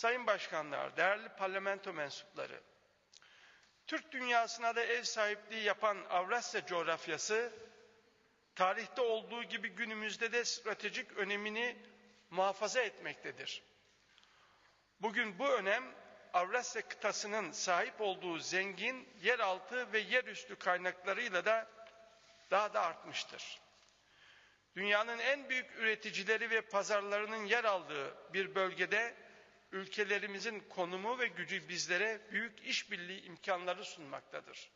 Sayın Başkanlar, değerli parlamento mensupları, Türk dünyasına da ev sahipliği yapan Avrasya coğrafyası, tarihte olduğu gibi günümüzde de stratejik önemini muhafaza etmektedir. Bugün bu önem Avrasya kıtasının sahip olduğu zengin yeraltı ve yerüstü kaynaklarıyla da daha da artmıştır. Dünyanın en büyük üreticileri ve pazarlarının yer aldığı bir bölgede ülkelerimizin konumu ve gücü bizlere büyük işbirliği imkanları sunmaktadır.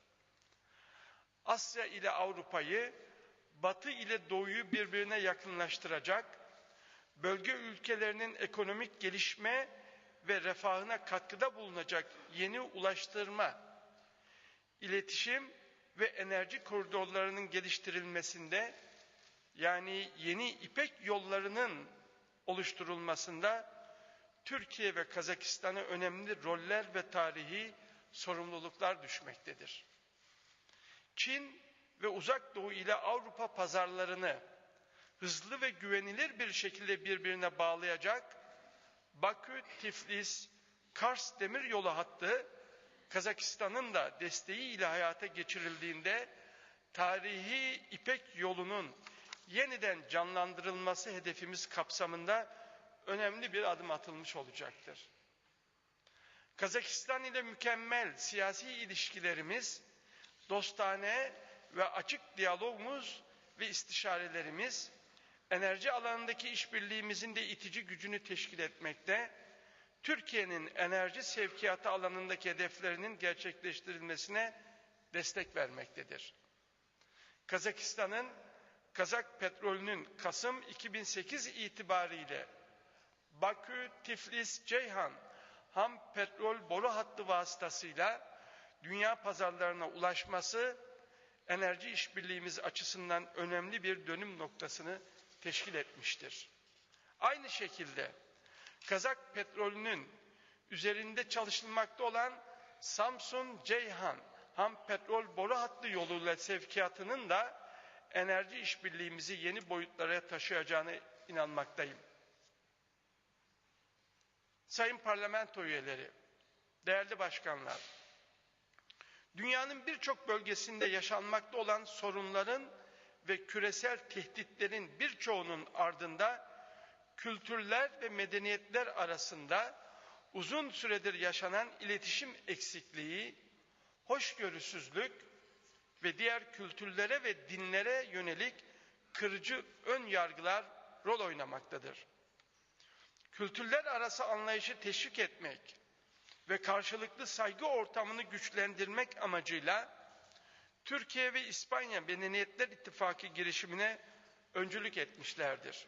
Asya ile Avrupa'yı, Batı ile Doğu'yu birbirine yakınlaştıracak, bölge ülkelerinin ekonomik gelişme ve refahına katkıda bulunacak yeni ulaştırma, iletişim ve enerji koridorlarının geliştirilmesinde yani yeni İpek yollarının oluşturulmasında Türkiye ve Kazakistan'a önemli roller ve tarihi sorumluluklar düşmektedir. Çin ve Uzak Doğu ile Avrupa pazarlarını hızlı ve güvenilir bir şekilde birbirine bağlayacak Bakü, Tiflis, Kars demir yolu hattı Kazakistan'ın da desteği ile hayata geçirildiğinde tarihi İpek yolunun yeniden canlandırılması hedefimiz kapsamında önemli bir adım atılmış olacaktır. Kazakistan ile mükemmel siyasi ilişkilerimiz, dostane ve açık diyalogumuz ve istişarelerimiz, enerji alanındaki işbirliğimizin de itici gücünü teşkil etmekte, Türkiye'nin enerji sevkiyatı alanındaki hedeflerinin gerçekleştirilmesine destek vermektedir. Kazakistan'ın Kazak petrolünün Kasım 2008 itibariyle Bakü, Tiflis, Ceyhan ham petrol boru hattı vasıtasıyla dünya pazarlarına ulaşması enerji işbirliğimiz açısından önemli bir dönüm noktasını teşkil etmiştir. Aynı şekilde Kazak petrolünün üzerinde çalışılmakta olan Samsun Ceyhan ham petrol boru hattı yoluyla sevkiyatının da enerji işbirliğimizi yeni boyutlara taşıyacağına inanmaktayım. Sayın parlamento üyeleri, değerli başkanlar, dünyanın birçok bölgesinde yaşanmakta olan sorunların ve küresel tehditlerin birçoğunun ardında kültürler ve medeniyetler arasında uzun süredir yaşanan iletişim eksikliği, hoşgörüsüzlük ve diğer kültürlere ve dinlere yönelik kırıcı ön yargılar rol oynamaktadır kültürler arası anlayışı teşvik etmek ve karşılıklı saygı ortamını güçlendirmek amacıyla Türkiye ve İspanya Medeniyetler İttifakı girişimine öncülük etmişlerdir.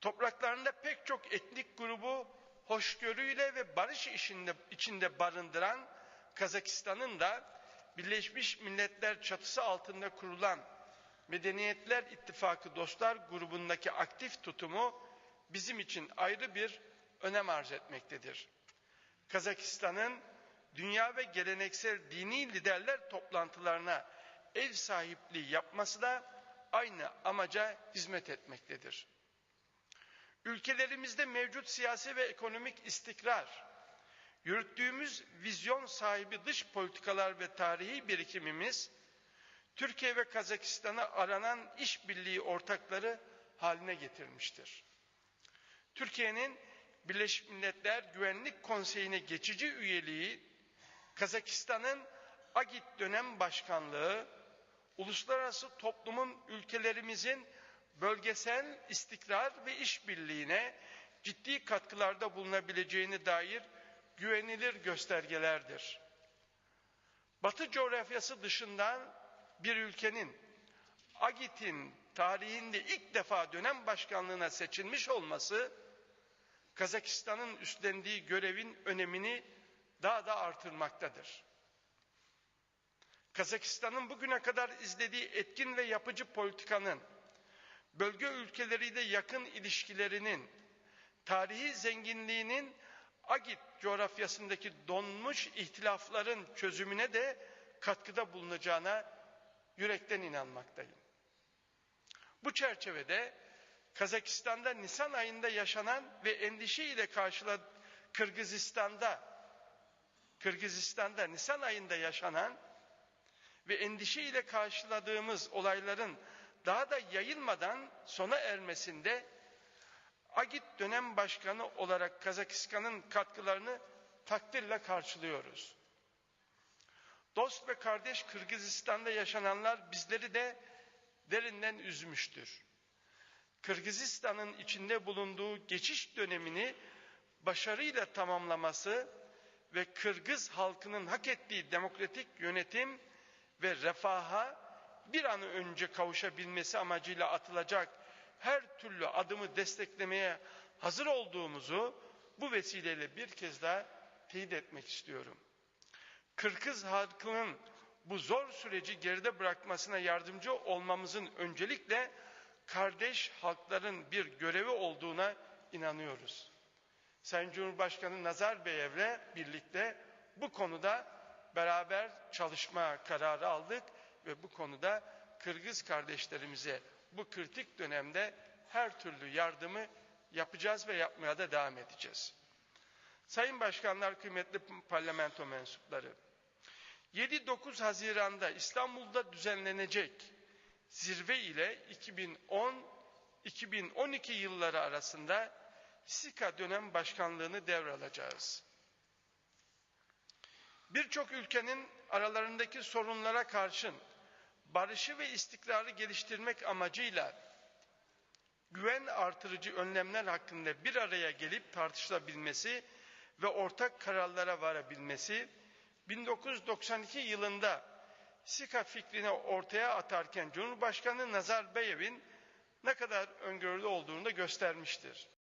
Topraklarında pek çok etnik grubu hoşgörüyle ve barış işinde, içinde barındıran Kazakistan'ın da Birleşmiş Milletler çatısı altında kurulan Medeniyetler İttifakı Dostlar grubundaki aktif tutumu bizim için ayrı bir önem arz etmektedir. Kazakistan'ın dünya ve geleneksel dini liderler toplantılarına ev sahipliği yapması da aynı amaca hizmet etmektedir. Ülkelerimizde mevcut siyasi ve ekonomik istikrar, yürüttüğümüz vizyon sahibi dış politikalar ve tarihi birikimimiz, Türkiye ve Kazakistan'ı aranan işbirliği ortakları haline getirmiştir. Türkiye'nin Birleşmiş Milletler Güvenlik Konseyi'ne geçici üyeliği, Kazakistan'ın AGİT dönem başkanlığı, uluslararası toplumun ülkelerimizin bölgesel istikrar ve işbirliğine ciddi katkılarda bulunabileceğine dair güvenilir göstergelerdir. Batı coğrafyası dışından bir ülkenin AGİT'in tarihinde ilk defa dönem başkanlığına seçilmiş olması Kazakistan'ın üstlendiği görevin önemini daha da artırmaktadır. Kazakistan'ın bugüne kadar izlediği etkin ve yapıcı politikanın, bölge ülkeleriyle yakın ilişkilerinin, tarihi zenginliğinin Agit coğrafyasındaki donmuş ihtilafların çözümüne de katkıda bulunacağına yürekten inanmaktayım. Bu çerçevede Kazakistan'da Nisan ayında yaşanan ve endişe ile karşıla Kırgızistan'da Kırgızistan'da Nisan ayında yaşanan ve endişe ile karşıladığımız olayların daha da yayılmadan sona ermesinde Agit dönem başkanı olarak Kazakistan'ın katkılarını takdirle karşılıyoruz. Dost ve kardeş Kırgızistan'da yaşananlar bizleri de derinden üzmüştür. Kırgızistan'ın içinde bulunduğu geçiş dönemini başarıyla tamamlaması ve Kırgız halkının hak ettiği demokratik yönetim ve refaha bir an önce kavuşabilmesi amacıyla atılacak her türlü adımı desteklemeye hazır olduğumuzu bu vesileyle bir kez daha teyit etmek istiyorum. Kırgız halkının bu zor süreci geride bırakmasına yardımcı olmamızın öncelikle kardeş halkların bir görevi olduğuna inanıyoruz. Sayın Cumhurbaşkanı Nazarbayev'le birlikte bu konuda beraber çalışma kararı aldık ve bu konuda Kırgız kardeşlerimize bu kritik dönemde her türlü yardımı yapacağız ve yapmaya da devam edeceğiz. Sayın Başkanlar, kıymetli parlamento mensupları, 7-9 Haziran'da İstanbul'da düzenlenecek zirve ile 2010-2012 yılları arasında SİKA dönem başkanlığını devralacağız. Birçok ülkenin aralarındaki sorunlara karşın barışı ve istikrarı geliştirmek amacıyla güven artırıcı önlemler hakkında bir araya gelip tartışılabilmesi ve ortak kararlara varabilmesi 1992 yılında SİKA fikrini ortaya atarken Cumhurbaşkanı Nazarbayev'in ne kadar öngörülü olduğunu da göstermiştir.